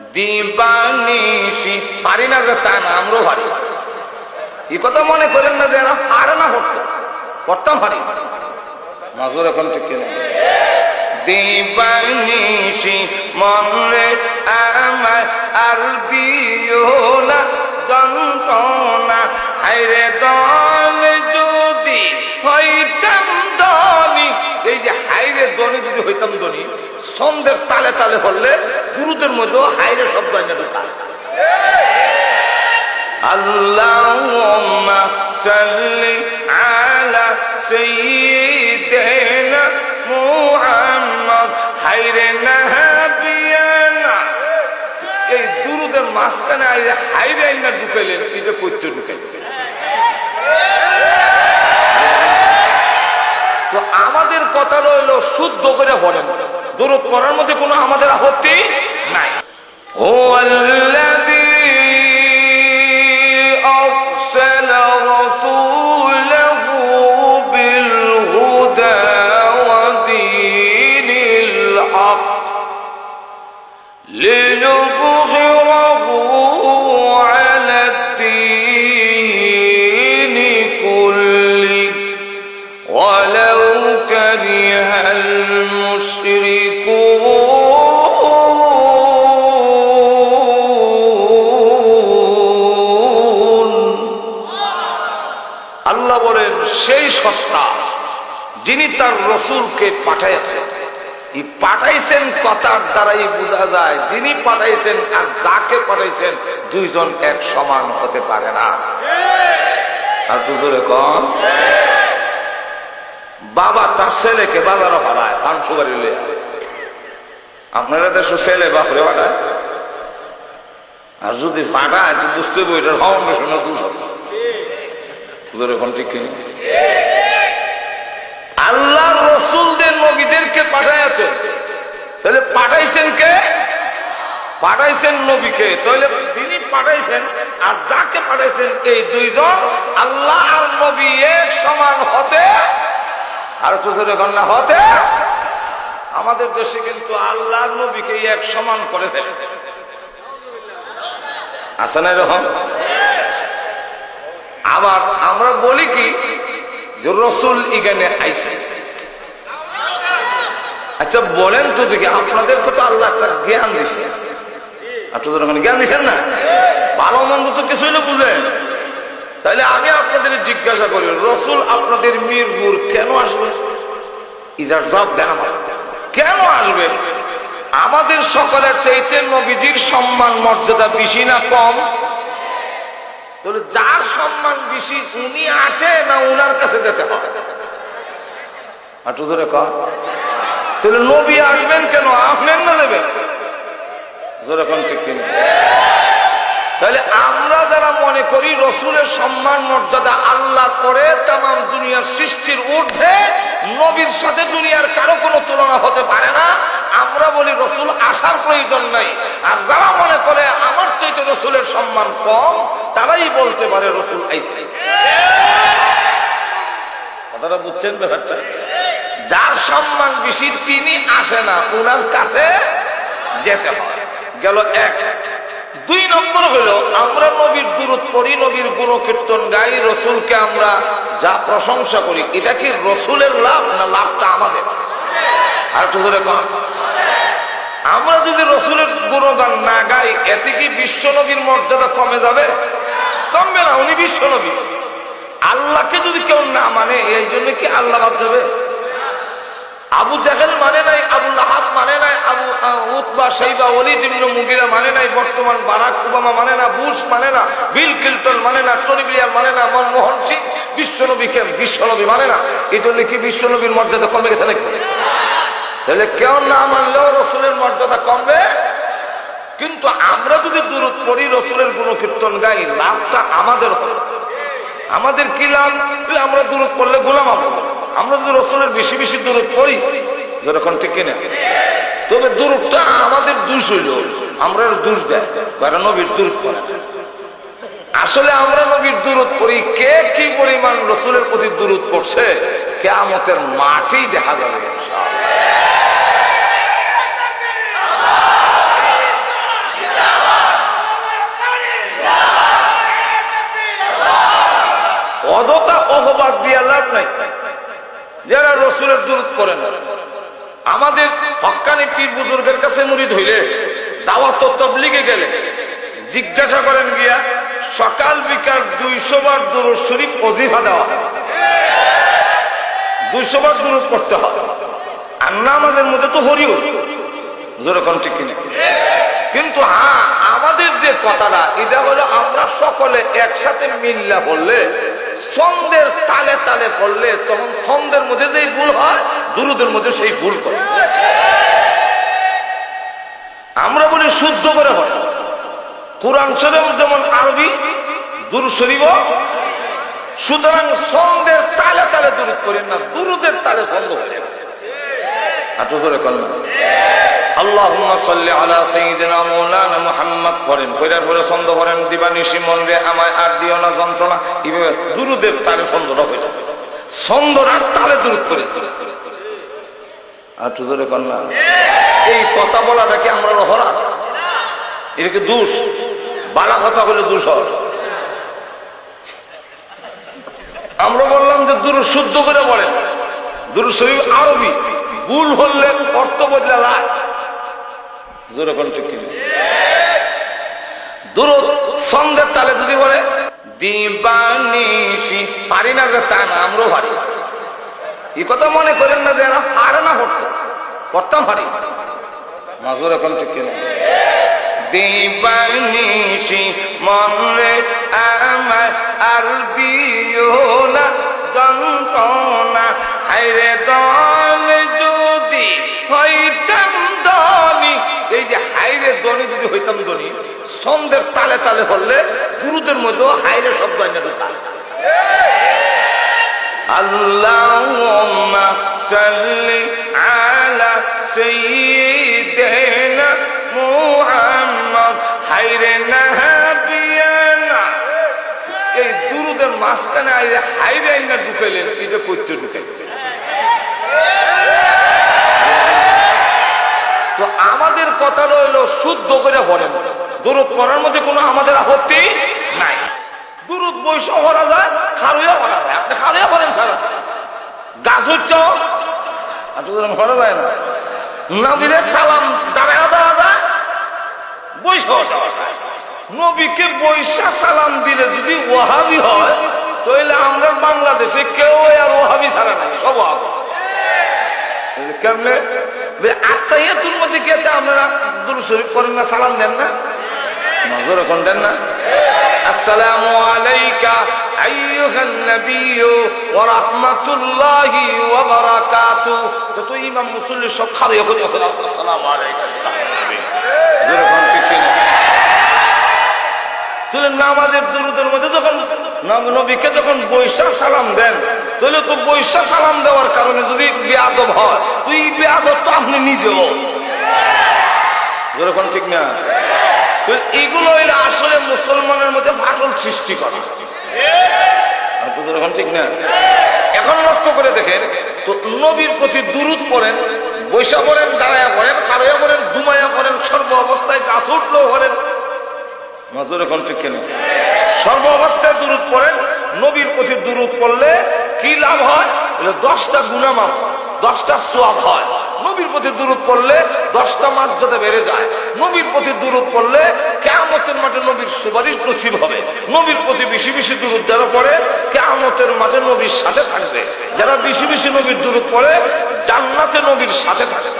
দিবানিশি পারি না যে তা না আমরাও পারি এই কথা মনে করেন না যে পারে না করতো করতাম পারি মাজুর এখন ঠিক আর যন্ত্রণা। যদি হইতাম দনি এই যে হাইরে দনি যদি হইতাম দনি সন্ধ্যের তালে তালে হলে গুরুদের মধ্যে হাইরে শব্দ আইনা ঢোকা اللهم صل على سيدنا محمد خير نبينا এই দুরুদের মাঝখানে আইলে হাইরে আইনা ঢুকাইলেন এটা করতে ঢুকাইলেন শুদ্ধ করে পড়েন দূরত পড়ার মধ্যে কোনো আমাদের আপত্তি নাই। ও আল্লাহ সেই সত্তা যিনি তার রসুলকে পাঠাইছেন পাঠাইছেন কথার দ্বারাই বোঝা যায়, যিনি পাঠাইছেন আর যাকে পাঠাইছেন, দুইজন এক সমান হতে পারে না। আর দুজনে কম বাবা তার ছেলেকে বাজারও ভাড়ায় পান লইয়া। আপনারা দেশ ছেলে বাপরে ভাড়ায় আর যদি পাঠায় বুঝতে হবে এটার ফাউন্ডেশন দুশ বুঝলে এখন আল্লাহ রসুলদের নবীদেরকে পাঠাইছেন তাহলে পাঠাইছেন কে? পাঠাইছেন নবীকে। তাহলে তিনি পাঠাইছেন আর যাকে পাঠাইছেন, এই দুইজন আল্লাহ আর নবী এক সমান হতে আর কুজুরে কন্যা হতে। আমাদের দেশে কিন্তু আল্লাহ নবীকে এক সমান করে আছে না এরকম? আবার আমরা বলি কি যে রসুল এখানে আইসে। আচ্ছা বলেন তো দেখি আপনাদেরকে তো আল্লাহ একটা জ্ঞান দিছে। আপনাদের ওখানে জ্ঞান দিচ্ছেন না? ভালো মন্দ তো কিছুই না বুঝলেন তাহলে আমি আপনাদের জিজ্ঞাসা করি, রসুল আপনাদের মিরপুর কেন আসবে? ইজার জব দেন কেন আসবে? আমাদের সকলের চাইতে নবীজির সম্মান, মর্যাদা বেশি না কম? তাহলে যার সম্মান বেশি উনি আসে না উনার কাছে যেতে হবে? একটু ধরে কম তাহলে নবী আসবেন কেন? আপনার না দেবেন? জোরে কিনা তাহলে আমরা যারা মনে করি রসুলের সম্মান, মর্যাদা আল্লাহ করে তাম দুনিয়ার সৃষ্টির ঊর্ধ্বে, নবীর সাথে দুনিয়ার কারও কোনো তুলনা হতে পারে না। আমরা বলি রসুল আসার প্রয়োজন নাই। আর যারা মনে করে আমার চাইতে রসুলের সম্মান কম, তারাই বলতে পারে রসুল আইসে। কথাটা বুঝছেন ব্যাপারটা? যার সম্মান বেশি তিনি আসে না ওনার কাছে যেতে হয়। গেল এক। দুই নম্বর হলো, আমরা নবীর দূরত পড়ি, নবীর গুণ কীর্তন গাই, রসুলকে আমরা যা প্রশংসা করি, এটা কি রসুলের লাভ না লাভটা আমাদের? আর একটু ধরে আমরা যদি রসুলের গুণগান না গাই এতে কি বিশ্ব নবীর মর্যাদা কমে যাবে? কমবে না, উনি বিশ্ব নবী আল্লাহকে যদি কেউ না মানে এই জন্য কি আল্লাহ বাদ যাবে? আবু জাহেল মানে নাই, আবু লাহাব মানে নাই, আবু উতবা সাইবা অলিদ ইবনে মুগিরা মানে নাই, বর্তমান বারাক ওবামা মানে না, বুশ মানে না, বিল ক্লিন্টন মানে না, টনি ব্লেয়ার মানে না, মনমোহন সিং, বিশ্বনবীকে বিশ্বনবী মানে না। এই জন্য কি বিশ্বনবীর মর্যাদা কমে গেছে নাকি? তাহলে কেউ না মানলেও রসুলের মর্যাদা কমবে। কিন্তু আমরা যদি দূরত পড়ি, রসুলের গুণ কীর্তন গাই, লাভটা আমাদের আমাদের কি লাভ? আমরা দূরত পড়লে গোলাম হব। আমরা যদি রসুলের বেশি বেশি দূরত পড়ি, যেরকম ঠিক কিনা? তবে দূরটা আমাদের দোষ হইল। আমরা দোষ দেয়, কারণ নবীর দূর করে আসলে আমরা নবীর দূরত পড়ি, কে কি পরিমাণ রসুলের প্রতি দূরত পড়ছে কে কেয়ামতের মাটি দেখা যাবে। অযথা অহবাদ দিয়ে লাভ নাই। যারা রসুলের দূরত করেন, আমাদের হকানি পীর বুজুর্গের কাছে মুড়ি ধইলে, দাওয়াত তবলিগে গেলে, জিজ্ঞাসা করেন গিয়া, সকাল বিকাল দুইশো বার দূর শরীফ অজিফা দেওয়া দুইশো বার দূর পড়তে হয়। আর নামাজের মধ্যে তো হরিও। যেরকম ঠিক কিনা? কিন্তু হ্যাঁ আমাদের যে কথাটা, এটা হলো আমরা সকলে একসাথে মিল্লা বললে ছন্দের তালে তালে পড়লে তখন ছন্দের মধ্যে যেই ভুল হয়, দুরুদের মধ্যে সেই ভুল করে। আমরা বলি শুদ্ধ করে হয় কোরআন শরীফ যেমন আরবি দুর শরীফ সুতরাং ছন্দের তালে তালে দুরুদ করেন না, দুরুদের তালে ছন্দ হয়ে আচ্ছা জোরে করেন। আল্লাহুম্মা সাল্লি আলা সাইয়্যিদিনা মাওলানা মুহাম্মদ। করেন ছন্দ করেন দিবানিশি আর যন্ত্রণা। তালে তালে করে। আর এই কথা বলাটা কি আমরা হরা দোষ? বালা কথা বলে দোষ আমরা বললাম যে দূর শুদ্ধ করে বলেন। দূর আরবি। ভুল হলে অর্থ বদলে জোরে কোন ঠিক কি দূর সন্ধ্যের তালে যদি বলে দিবানিশি পারি না যে তা না, আমরাও পারি। এই কথা মনে করেন না যে পারে না পড়তো। পড়তাম পারি। মাজুর এখন ঠিক কিনা? দিবানিশি আমার আর দিও না, যন্ত্রণা। হাইরে দল হাইরে দনি যদি হইতাম দনি সন্ধ্যের তালে তালে হলে গুরুদের মধ্যেও হাইরে শব্দ আইনা ঢুকা اللهم صل على سيدنا محمد خير نبينا এই দুরুদের মাঝখানে আইরে হাইরে আইনা ঢুকাইলেন এটা করতে ঢুকাইলেন তো আমাদের কথা রইল শুদ্ধ করে বলেন। দুরুদ পড়ার মধ্যে কোনো আমাদের আপত্তি নাই। দুরুদ বৈশ করা যায় খারুয়া করা যায়। আপনি খারুয়া করেন সারা গাছ হচ্ছে। করা যায় না? নবীরে সালাম দাঁড়ায় দেওয়া যায়। বৈশ নবীকে বৈশা সালাম দিলে যদি ওহাবি হয়, তাহলে আমরা বাংলাদেশে কেউ আর ওহাবি ছাড়া নাই, সব ওহাবি কেমনে? আত্মাইয়াতুর মধ্যে কি আপনারা দুরু শরীফ করেন না সালাম দেন না? নজর এখন দেন না? আসসালামু আলাইকা নবিয়্যু ওয়া রাহমাতুল্লাহি ওয়া বারাকাতু তো ইমাম মুসল্লি সব খাড়িয়ে করে আসসালামু আলাইকা জোরে কোন ঠিক কিনা? তাহলে নামাজের দুরুদের মধ্যে যখন নব- নবীকে যখন বৈশা সালাম দেন, তাহলে তো বৈশা সালাম দেওয়ার কারণে যদি বেয়াদব হয় তুই বেয়াদব তো আপনি নিজেও। যেরকম ঠিক না? এইগুলো হইলে আসলে মুসলমানের মধ্যে ফাটল সৃষ্টি করে। যেরকম ঠিক না? এখন লক্ষ্য করে দেখেন, তো নবীর প্রতি দুরুদ পড়েন, বৈশা পড়েন, দাঁড়ায়া পড়েন খারয়া পড়েন, ঘুমায়া পড়েন সর্ব অবস্থায় গাছ উঠলেও পড়েন নজর এখন ঠিক কেন? সর্ব পড়েন, নবীর প্রতি দূরত পড়লে কি লাভ হয়? দশটা গুণামাপ দশটা সোয়াব হয়। নবীর প্রতি দূরত পড়লে দশটা মর্যাদা বেড়ে যায়। নবীর প্রতি দূরত পড়লে কেমতের মাঠে নবীর সুপারিশ নসিব হবে। নবীর প্রতি বেশি বেশি দূরত যারা পড়ে কেমতের মাঠে নবীর সাথে থাকবে। যারা বেশি বেশি নবীর দূরত পড়ে, জান্নাতে নবীর সাথে থাকবে।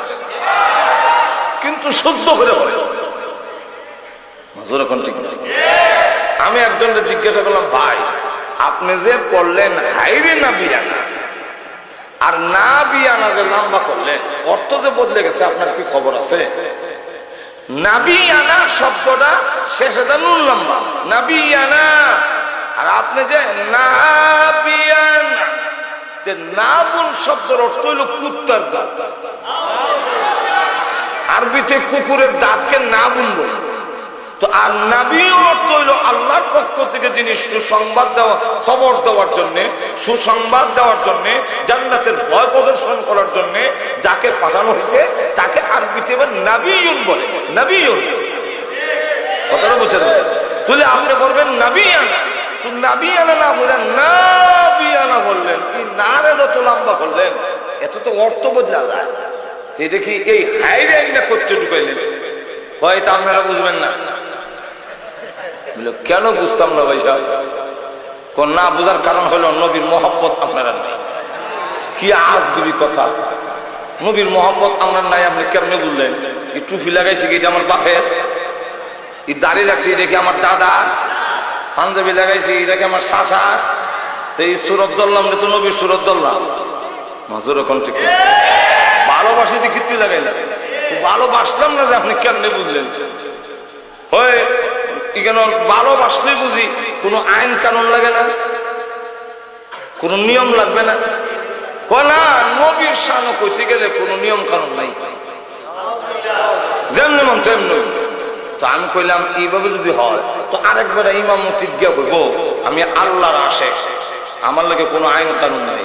কিন্তু সহ্য করে পড়ে না। আমি একজনকে জিজ্ঞাসা করলাম, ভাই, আপনি যে পড়লেন হাইরে না বিয়ানা? আর না বিয়ানা যে লম্বা করলেন, অর্থ যে বদলে গেছে, আপনার কি খবর আছে? নাবিয়ানা লম্বা। নাবিয়ানা আর আপনি যে যে কুত্তার দাঁত। আরবিতে কুকুরের দাঁতকে নাবুন বলে। তো আর নাবি অর্থ হইল আল্লাহর পক্ষ থেকে যিনি সুসংবাদ দেওয়া, খবর দেওয়ার জন্য, সুসংবাদ দেওয়ার জন্য, জান্নাতের ভয় প্রদর্শন করার জন্য যাকে পাঠানো হয়েছে, তাকে আরবিতে এবার নাবিউন বলে নাবিউন কথাটা বুঝতে তুলে আপনি বলবেন নাবিয়ানা। তো নাবিয়ানা না বললেন নাবিয়ানা বললেন। কি না রে যত লম্বা করলেন, এত তো অর্থ বদলা যায়। যে দেখি এই হাইরাইনটা করতে ঢুকাইলেন? হয়তো আপনারা বুঝবেন না। বলে, কেন বুঝতাম না ভাই সাহেব না বোঝার কারণ হলো নবীর মোহাম্মত আপনারা নেই। কি আজগুবি কথা। নবীর মোহাম্মত আমরা নাই আপনি কেমনে বললেন এই টুপি লাগাইছি কি আমার বাপের? এই দাড়ি রাখছি এটা কি আমার দাদা? পাঞ্জাবি লাগাইছি এটা কি আমার শাসা তো এই সুরত এটা তো নবীর সুরত ধরলাম। নজর এখন ঠিক। ভালোবাসি দিয়ে কীর্তি লাগাইলাম। ভালোবাসলাম না যে আপনি কেমনে বুঝলেন? হয় এখানে ভালোবাসলে বুঝি কোনো আইন কানুন লাগে না? কোন নিয়ম লাগবে না? কয় না, নবীর সানো কইতে গেলে কোন নিয়ম কানুন নাই। যেমনি মন তেমনি। তো আমি কইলাম, এইভাবে যদি হয়, তো আরেকবার ইমাম গিয়া কইব, আমি আল্লাহর আসে আমার লাগে কোনো আইন কানুন নাই।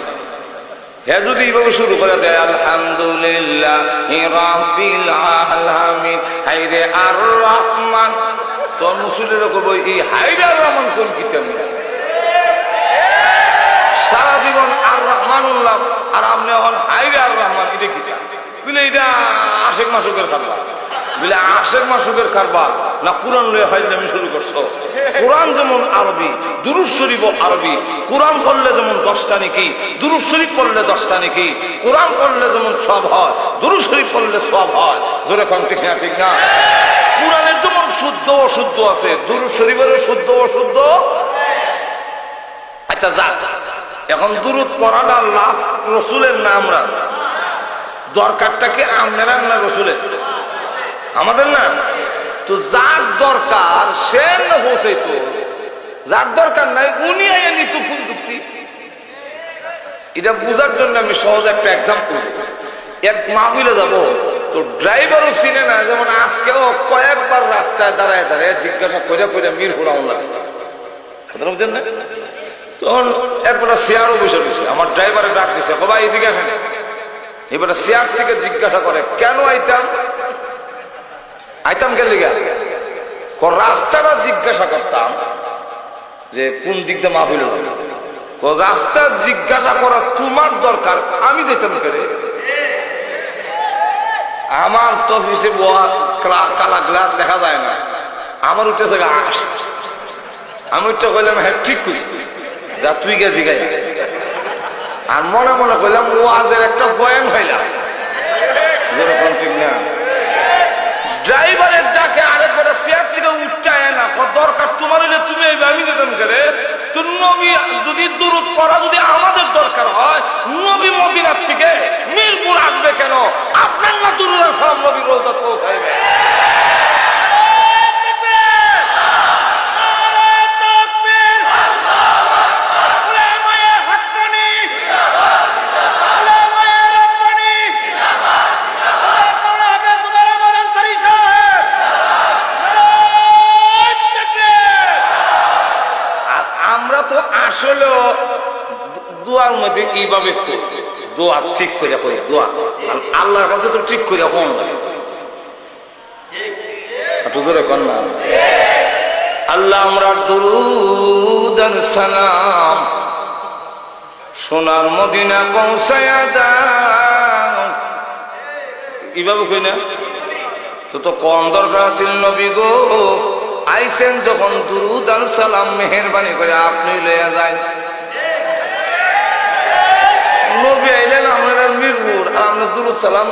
হে যদি এইভাবে শুরু করে দেয়, আলহামদুলিল্লাহ আর রহমান তো মুসলিরা কইব এই হাইরে আর রহমান কোন কিতাব সারা জীবন আর রহমান উল্লাম আর আপনি এখন হাইরে আর রহমান এটা কিতাব। বুঝলে এটা আশেক মাসুকের কারবার। বুঝলে আশেক মাসুকের কারবার। না, কোরআন লয়ে ফাইজলামি শুরু করছ। কোরআন যেমন আরবি দুরুজ শরীফ আরবি। কোরআন পড়লে যেমন দশটা নাকি দুরুজ শরীফ পড়লে দশটা নাকি। কোরআন পড়লে যেমন সব হয় দুরুজ শরীফ পড়লে সব হয়। জোরে কম ঠিক না ঠিক না? কোরআনের যেমন শুদ্ধ অশুদ্ধ আছে দুরুজ শরীফেরও শুদ্ধ অশুদ্ধ? আচ্ছা যা এখন দুরুদ পড়াটা লাভ রসুলের না আমরা? দরকারটা কি আপনারা না রসুলের? আমাদের না? তো যার দরকার, সে হোসে তো। যার দরকার নাই, উনি আইয়া নিত কোন যুক্তি। এটা বোঝার জন্য আমি সহজ একটা এক্সাম্পল এক মাহবিলে যাব, তো ড্রাইভারও চিনে না, যেমন আজকেও কয়েকবার রাস্তায় দাঁড়ায় দাঁড়ায় জিজ্ঞাসা করে করে মির হুড়াউন লাগছে বুঝছেন না? তখন একবার শেয়ারও বসে রয়েছে। আমার ড্রাইভারে ডাক দিছে বাবা এদিকে আসেন। এবারে শেয়ার থেকে জিজ্ঞাসা করে, কেন আইতাম? আইতাম লিগা ক রাস্তাটা জিজ্ঞাসা করতাম যে কোন দিক দিয়ে মাহফিল রাস্তা জিজ্ঞাসা করা তোমার দরকার, আমি যেতাম করে আমার তো কালা গ্লাস দেখা যায় না। আমার উঠেছে ঘাস আমি তো কইলাম হ্যাঁ ঠিক করছি যা, তুই গেছি গাই আর মনে মনে কইলাম ও আজের একটা বয়ান হইলাম যেরকম ঠিক না। ড্রাইভারের ডাকে আরেক বেটা চেয়ার থেকে উঠতে না। দরকার তোমার হইলে তুমি এই আমি যেতাম করে তুমি নবী যদি দূরত পড়া যদি আমাদের দরকার হয়, নবী মদিনার থেকে মিরপুর আসবে কেন? আপনার না দূর সালাম নবী রোজদার পৌঁছাইবে। আসলেও দোয়ার মধ্যে এইভাবে দোয়া ঠিক করে করি দোয়া। আল্লাহর কাছে তো ঠিক করে কোন একটু জোরে কর না। আল্লাহ আমরা দরুদ আর সালাম, সোনার মদিনা পৌঁছায়া দাও। এইভাবে কই না? তো তো কম দরকার ছিল নবী গো। আইসেন যখন দুরুদ আর সালাম মেহরবানি করে আপনি লইয়া যায় নবী আইলেন, আমরা মিরপুর, আমরা দুরুদ সালাম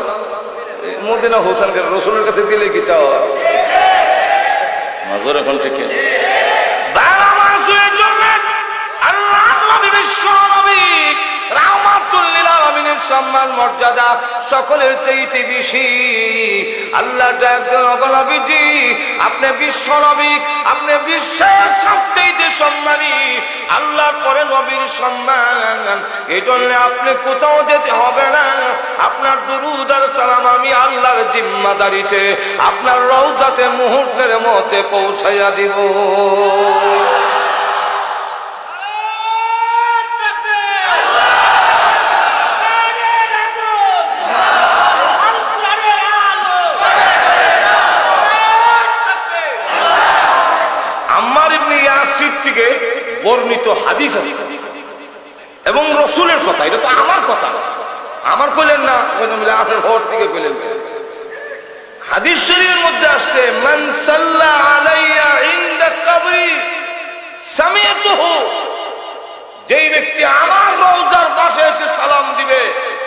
মদিনা হোসেন রসুলের কাছে দিলে তাও নজর এখন ঠিক রাহমাতুল্লিল আলামিনের সম্মান, মর্যাদা সকলের চাইতে বেশি। আল্লাহ নবীজি, আপনি বিশ্ব নবী, আপনি বিশ্বের সবচেয়ে সম্মানী, আল্লাহর পরে নবীর সম্মান। এই জন্য আপনি কোথাও যেতে হবে না। আপনার দুরুদ আর সালাম আমি আল্লাহর জিম্মাদারিতে, আপনার রওজাতে মুহূর্তের মধ্যে পৌঁছাইয়া দিব। হাদিস আছে। এবং রসুলের কথা, এটা তো আমার কথা। আমার কইলেন না আপনার ভোর থেকে কইলেন। হাদিস শরীফের মধ্যে আসছে, মান সাল্লা আলাইয়া ইনদা কবরি সামিয়াতুহু। যেই ব্যক্তি আমার রওজার পাশে এসে সালাম দিবে,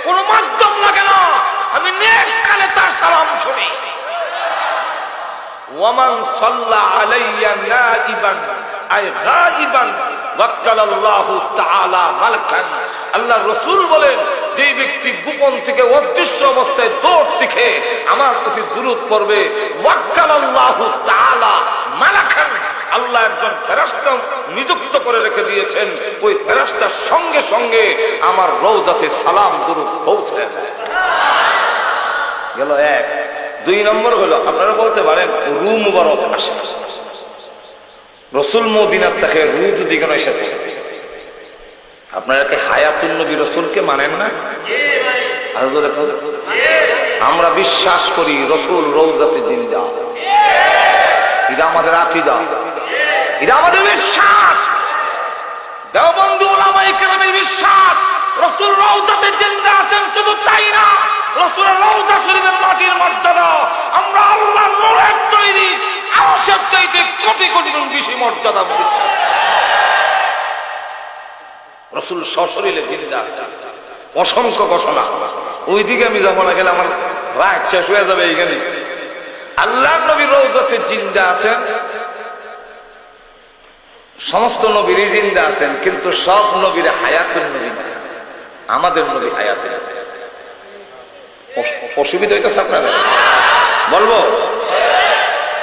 কোন মাধ্যম লাগে না। আমি নেক্সট তার সালাম শুনি। ওয়ামান সাল্লা আলাইয়া নাইবান। আই গাইবান ওয়াক্কালাল্লাহু তাআলা মালকান। আল্লাহ রাসূল বলেন যে ব্যক্তি গোপন থেকে অদৃশ্য অবস্থায় দৌড় থেকে আমার প্রতি দুরূদ পড়বে, ওয়াক্কালাল্লাহু তাআলা মালাকান। আল্লাহ একজন ফেরেশতা নিযুক্ত করে রেখে দিয়েছেন। ওই ফেরেশতার সঙ্গে সঙ্গে আমার রওজাতে সালাম দুরূদ পৌঁছে যায়। গেল এক। দুই নম্বর হলো, আপনারা বলতে পারেন, রু মুবারক আসে। রসুল মদিনার তাকে রু যদি কেন এসে থাকে? আপনারা কি হায়াতুল নবী রসুলকে মানেন না? আরও। আমরা বিশ্বাস করি রসুল রৌজাতে জিন্দা এটা আমাদের আকিদা। এটা আমাদের বিশ্বাস। দেওবন্দি ওলামাই কেরামের বিশ্বাস, রসুল রৌজাতে জিন্দা আছেন শুধু তাই না, রসুলের রৌজা শরীফের মাটির মর্যাদা। আমরা আল্লাহ নূরের তৈরি। আরশের চাইতে কোটি কোটি বেশি মর্যাদা রসুল সশরীরে জিন্দা অসংখ্য ঘটনা। ওইদিকে আমি যাব না, গেলে আমার রাগ শেষ হয়ে যাবে এইখানে। আল্লাহ নবী রৌজাতে জিন্দা আছেন। সমস্ত নবীরই জিন্দা আছেন, কিন্তু সব নবীর হায়াতুল নবী। আমাদের নবী হায়াতুল অস- অসুবিধা হইতেছে আপনারা বলব?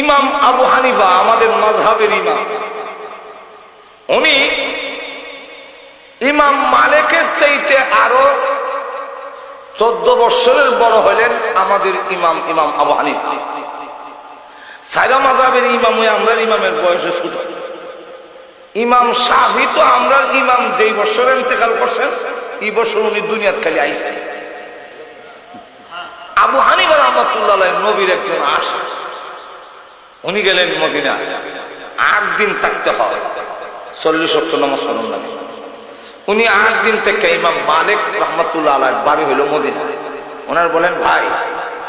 ইমাম আবু হানিফা আমাদের মাঝহাবের ইমাম। উনি ইমাম মালিকের চাইতে আরও চোদ্দ বৎসরের বড় হলেন আমাদের ইমাম ইমাম আবু হানিফা। সাইরা মাঝহাবের ইমাম আমরা ইমামের বয়সে ছোট। ইমাম শাহি তো আমরা ইমাম, যেই বছর ইন্তেকাল করছেন, এই বছর উনি দুনিয়ার খালি আইসেন। আবু হানিফা রহমতুল্লাহ নবীর একজন আসে উনি গেলেন মদিনা আট দিন থাকতে হয়। চল্লিশ সত্তর নামাজ পড়ুন উনি আট দিন থেকে ইমাম মালিক রহমতুল্লাহ আলাহ বাড়ি হইল মদিনা ওনার বলেন, ভাই,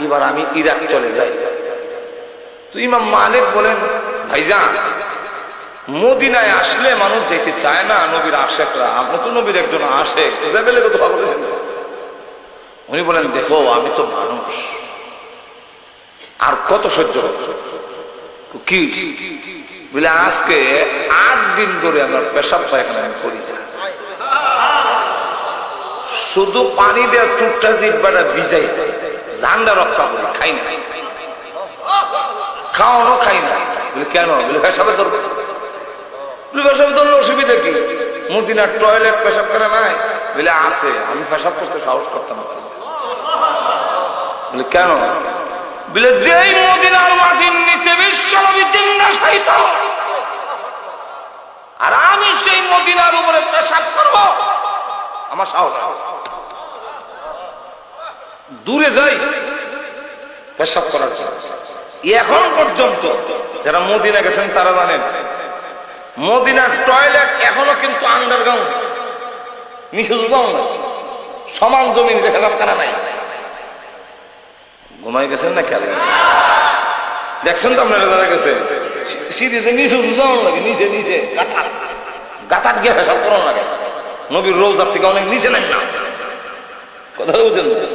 এবার আমি ইরাক চলে যাই। তো ইমাম মালিক বলেন ভাই ভাইজান, মদিনায় আসলে মানুষ যেতে চায় না নবীর আশেকরা। আপনি তো নবীর একজন আসে বেলে কথা বলেছেন। উনি বলেন, দেখো, আমি তো মানুষ। আর কত সহ্য? কি বলে, আজকে আট দিন ধরে আমরা পেশাব পায়খানা করি না। শুধু পানি দেওয়ার চুপটা জিব্বাটা ভিজাই ঝান্ডা রক্ষা করি, খাই না। খাওয়ানো খাই না। বলে, কেন? বলে, পেশাবে ধরবে। পেশাবে ধরলে অসুবিধা কি? মদিনার টয়লেট পেশাব করে নাই। বলে, আছে, আমি পেশাব করতে সাহস করতাম না। বলে, কেন? বলে যেই মদিনার মাটির নিচে বিশ্বনবী আর আমি সেই মদিনার উপরে পেশাব করব। আমার সাহস দূরে যাই, পেশাব করার। এখন পর্যন্ত যারা মদিনা গেছেন, তারা জানেন, মদিনার টয়লেট এখনও কিন্তু আন্ডারগ্রাউন্ড। নিচে সমান জমিন দেখালাম কারা নাই। ঘুমাই গেছেন না খেলে দেখছেন তো আপনারা যারা গেছেন সিরিজে নিচে যাওয়ান লাগে, নিচে নিচে। গাতার গাতার গিয়ে হেসাব করান লাগে নবীর রোজার থেকে অনেক নিচে নাই না? কথা বুঝছেন তো?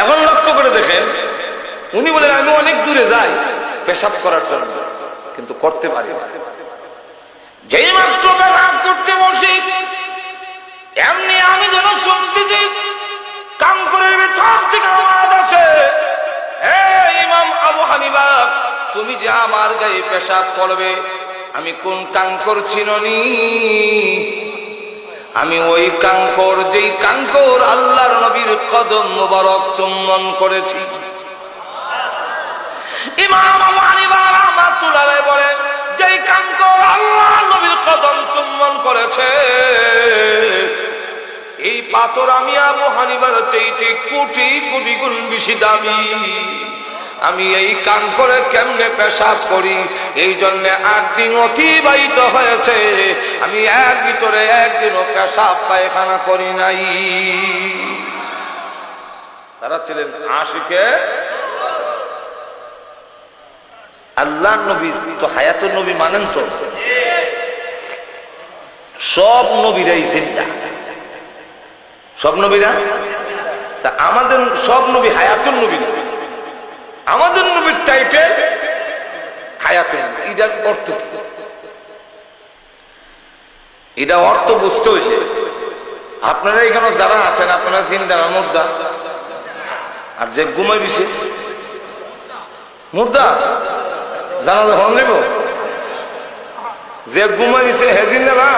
এখন লক্ষ্য করে দেখেন, উনি বলেন, আমি অনেক দূরে যাই পেশাব করার জন্য, কিন্তু করতে পারি যেই মাত্র পেশাব করতে বসি, এমনি আমি যেন শুনতেছি কাম করে ভিতর থেকে আওয়াজ আছে ইমাম আবু হানিফা, তুমি যে আমার গায়ে পেশাব করবে, আমি কোন কাঙ্কর করছি ননি আমি ওই কাঙ্কর, যেই কাঙ্কর আল্লাহর নবীর কদম মোবারক চুম্বন করেছি। ইমাম বলেন, যেই কাঙ্কর আল্লাহ নবীর কদম চুম্বন করেছে এই পাথর আমি আবু হানিবার চেয়েছি কোটি কোটি গুণ বেশি দামি। আমি এই কান করে কেমনে পেশাব করি? এই জন্য আট দিন অতিবাহিত হয়েছে। আমি এক ভিতরে একদিনও পেশাব পায়খানা করি নাই। তারা ছিলেন আশিকে। আল্লাহ নবী তো হায়াতুর নবী মানেন তো? সব নবীরাই জিন্দা। সব নবীরা? তা আমাদের সব নবী হায়াতুর নবী। আমাদের নবীর টাইটেল হায়াতুর নবী। এটার অর্থ কি? এটা অর্থ বুঝতে হইলে আপনারা এখানে যারা আছেন, আপনারা না, মুর্দা? আর যে ঘুমাই দিছে মুর্দা? জানা হন নেব? যে ঘুমাই দিছে হে জিন্দা না?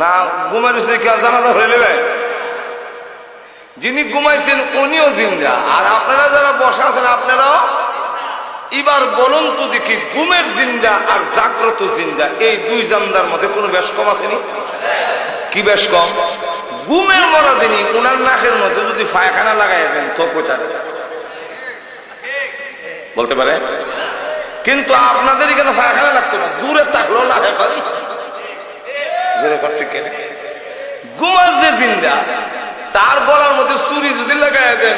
না ঘুমাই দিছে কি জানাজা হয়ে নেবে? যিনি ঘুমাইছেন উনিও জিন্দা। আর আপনারা যারা বসা আছেন, আপনারাও? এবার বলুন তো দেখি, ঘুমের জিন্দা আর জাগ্রত জিন্দা, এই দুই জান্দার মধ্যে কোনো বেশ কম আসেনি কি বেশ কম? ঘুমের মরা দিনই উনার নাকের মধ্যে যদি পায়খানা লাগাই দেন, তো কোটা বলতে পারে? কিন্তু আপনাদের এখানে পায়খানা লাগতো না, দূরে থাকলেও লাগে পারি। ঘুমার যে জিন্দা, তার গলার মধ্যে চুরি যদি লাগাই দেন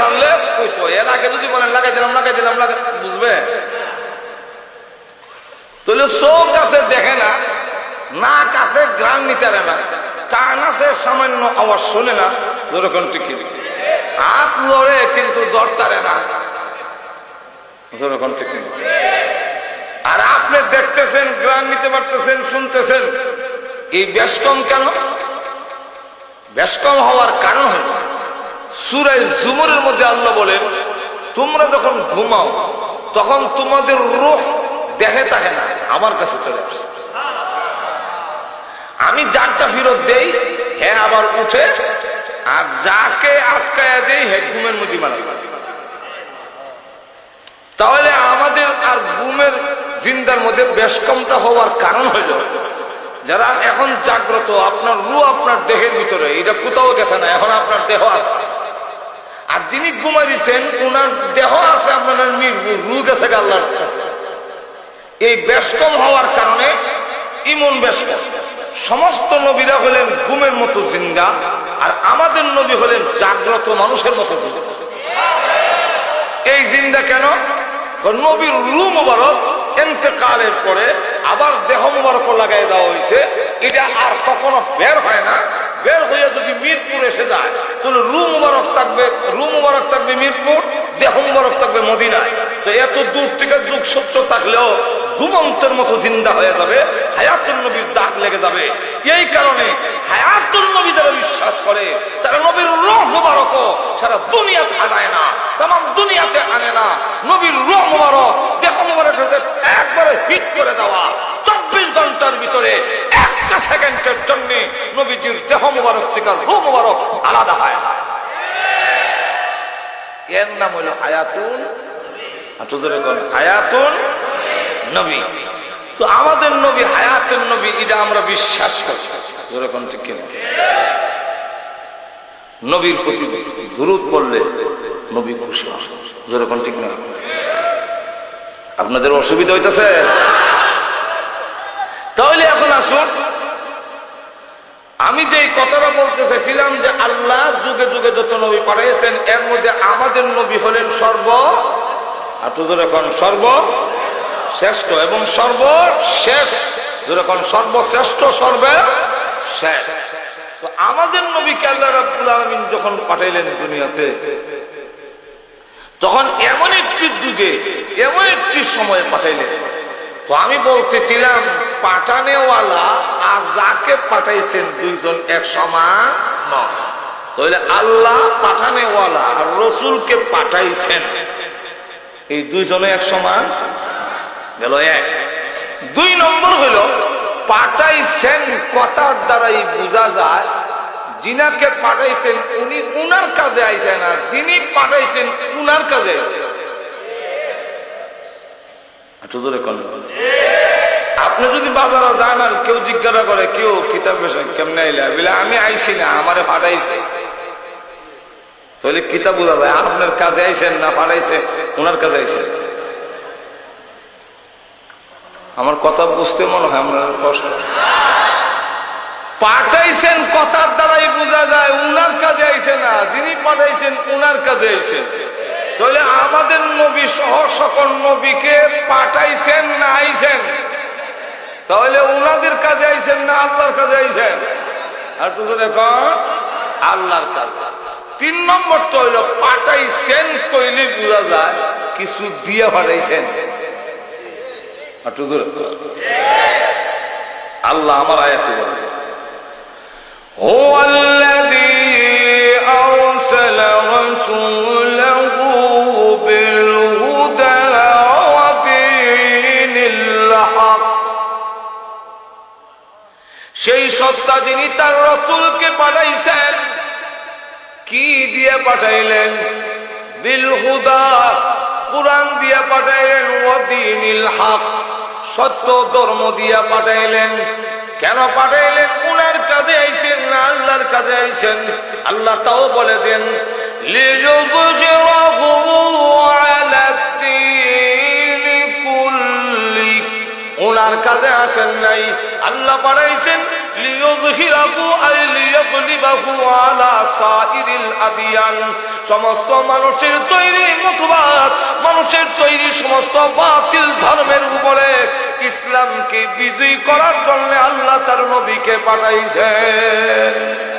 সারলে এর আগে যদি বলেন, লাগাই দিলাম লাগাই দিলাম বুঝবে? তাহলে চোখ আছে দেখে না, নাক আছে গ্রাম নিতে না, কান আছে সামান্য আওয়াজ শোনে না যেরকম টিকি হাত লড়ে কিন্তু দরতারে না। যেরকম টিকি আর আপনি দেখতেছেন গ্রাম নিতে পারতেছেন, শুনতেছেন এই বেশ কম কেন? বেশ কম হওয়ার কারণ হল সুরাই জুমুরের মধ্যে আল্লাহ বলেন, তোমরা যখন ঘুমাও, তখন তোমাদের রোহ দেখে থাকে না, আমার কাছে চলে আসে। আমি যারটা ফেরত দেই হ্যাঁ আবার উঠে, আর যাকে আটকায়া দেই হ্যাঁ ঘুমের মধ্যে মারা তাহলে আমাদের আর ঘুমের জিন্দার মধ্যে বেশ কমটা হওয়ার কারণ হইল যারা এখন জাগ্রত, আপনার রু আপনার দেহের ভিতরে, এটা কোথাও গেছে না, এখন আপনার দেহ আর যিনি ঘুমাই দিচ্ছেন ওনার দেহ আছে আপনার রু গেছে আল্লাহর এই বেশ কম হওয়ার কারণে ইমন কম সমস্ত নবীরা হলেন ঘুমের মতো জিন্দা, আর আমাদের নবী হলেন জাগ্রত মানুষের মতো এই জিন্দা কেন? নবীর রু মোবারক এতেকালের পরে আবার দেহ মোবারক লাগাই দেওয়া হয়েছে। এটা আর কখনো বের হয় না। বের হয়ে যদি মিরপুর এসে যায়, তাহলে রু মোবারক থাকবে, রু মোবারক থাকবে মিরপুর, দেহ মোবারক থাকবে মদিনায়। তো এত দূর থেকে যুগ সত্য থাকলেও ঘুমন্তের মতো জিন্দা হয়ে যাবে হায়াতুল নবীর দাগ লেগে যাবে। এই কারণে হায়াতুল নবী যারা বিশ্বাস করে, তারা নবীর রোহ মোবারক সারা দুনিয়াতে আনায় না তাম দুনিয়াতে আনে না। নবীর রোহ মোবারক, দেহ মোবারক করে দেওয়া। চব্বিশ ঘণ্টার ভিতরে একটা সেকেন্ডের জন্য নবীজির দেহ মোবারক থেকে রোহ মোবারক আলাদা হয়। এর নাম হলো হায়াতুন হায়াতুন নবী। তো আমাদের নবী হায়াতের নবী, এটা আমরা বিশ্বাস করি। নবীর প্রতি দূরত বললে নবী খুশি যেরকম ঠিক না আপনাদের অসুবিধা হইতেছে? তাহলে এখন আসুন। আমি যে কথাটা বলতে চাইছিলাম যে আল্লাহ যুগে যুগে যত নবী পাঠিয়েছেন, এর মধ্যে আমাদের নবী হলেন সর্ব আর তোদের এখন সর্ব শ্রেষ্ঠ এবং সর্ব সর্বশেষ যেরকম সর্বশ্রেষ্ঠ সর্বে শেষ আমাদের নবীকে আল্লাহ রাব্বুল আলামিন যখন পাঠাইলেন দুনিয়াতে তখন এমন একটি যুগে, এমন একটি সময় পাঠাইলেন তো আমি বলতেছিলাম, পাঠানেওয়ালা আর যাকে পাঠাইছেন দুইজন এক সমান নয়। তাহলে আল্লাহ পাঠানেওয়ালা আর রসুলকে পাঠাইছেন। এই দুইজনে এক সমান? গেল এক। দুই নম্বর হইল, পাঠাইছেন কথার দ্বারাই বোঝা যায় যিনাকে পাঠাইছেন উনি উনার কাজে আইসেন না। যিনি পাঠাইছেন উনার কাজে কোন। আপনি যদি বাজারে যান আর কেউ জিজ্ঞাসা করে কেউ কিতাব কেমনে আইলে? বলে আমি আইসি না আমারে পাঠাইছে। তাহলে কিতাব বোঝা যায় আপনার কাজে আইসেন না পাঠাইছে ওনার কাজে আইসেন। আমার কথা বুঝতে মনে হয় আপনার কষ্ট। পাঠাইছেন কথার দ্বারাই বোঝা যায়, উনার কাজে আইসে না। যিনি পাঠাইছেন, উনার কাজে আইসেন তাহলে আমাদের নবী সহ সকল নবীকে পাঠাইছেন না আইসেন তাহলে উনাদের কাজে আইসেন না আল্লাহর কাজে আইসেন আর তো দেখুন আল্লাহর কাজ। তিন নম্বরটা হইল, পাঠাইছেন কইলে বোঝা যায়, কিছু দিয়ে পাঠাইছেন। তো। আল্লাহ আমার আয়াতে বলে। সেই সত্তা যিনি তার রসুলকে পাঠাইছেন, কি দিয়ে পাঠাইলেন? বিল হুদা কোরআন দিয়ে পাঠাইলেন, ওয়াদিনিল হক, সত্য ধর্ম দিয়া পাঠাইলেন। কেন পাঠাইলেন? উনার কাজে আইছেন না আল্লাহর কাজে আইছেন আল্লাহ তাও বলে দেন ওনার কাজে আসেন নাই। আল্লাহ বানাইছেন সমস্ত মানুষের তৈরি মতবাদ, মানুষের তৈরি সমস্ত বাতিল ধর্মের উপরে ইসলামকে বিজয়ী করার জন্য আল্লাহ তার নবীকে পাঠাইছেন।